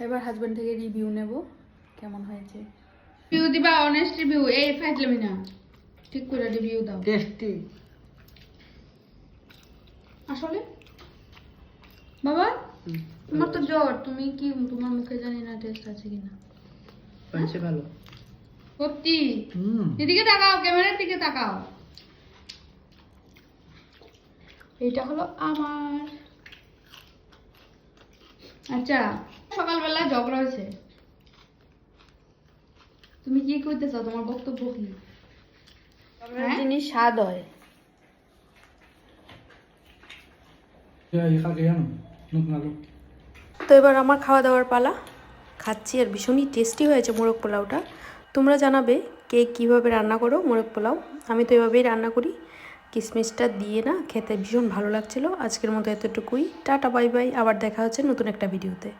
এবার হাজবেন্ড থেকে রিভিউ নেব কেমন হয়েছে? রিভিউ দিবা অনেস্ট রিভিউ এই ফাইজলামি না। ঠিক করে রিভিউ দাও। টেস্টি আসলে? বাবা? তোমার তো জ্বর তুমি কি তোমার মুখে জানি না টেস্ট আছে কিনা। হয়েছে ভালো। সত্যি? এদিকে তাকাও ক্যামেরার দিকে তাকাও। এইটা হলো আমার। আচ্ছা সকালবেলা ঝগড়া হয়েছে। তুমি কি করতে চাও তোমার বক্তব্য কি? হ্যাঁ? জিনিস স্বাদ হয়। তো এবার আমার খাওয়া দাওয়ার পালা। খাচ্ছি আর ভীষণই টেস্টি হয়েছে মোরগ পোলাওটা। তোমরা জানাবে কে কীভাবে রান্না করো মোরগ পোলাও। আমি তো এভাবেই রান্না করি। কিশমিশটা দিয়ে না খেতে ভীষণ ভালো লাগছিল। আজকের মতো এতটুকুই। Tata bye bye. আবার দেখা হচ্ছে নতুন একটা ভিডিওতে।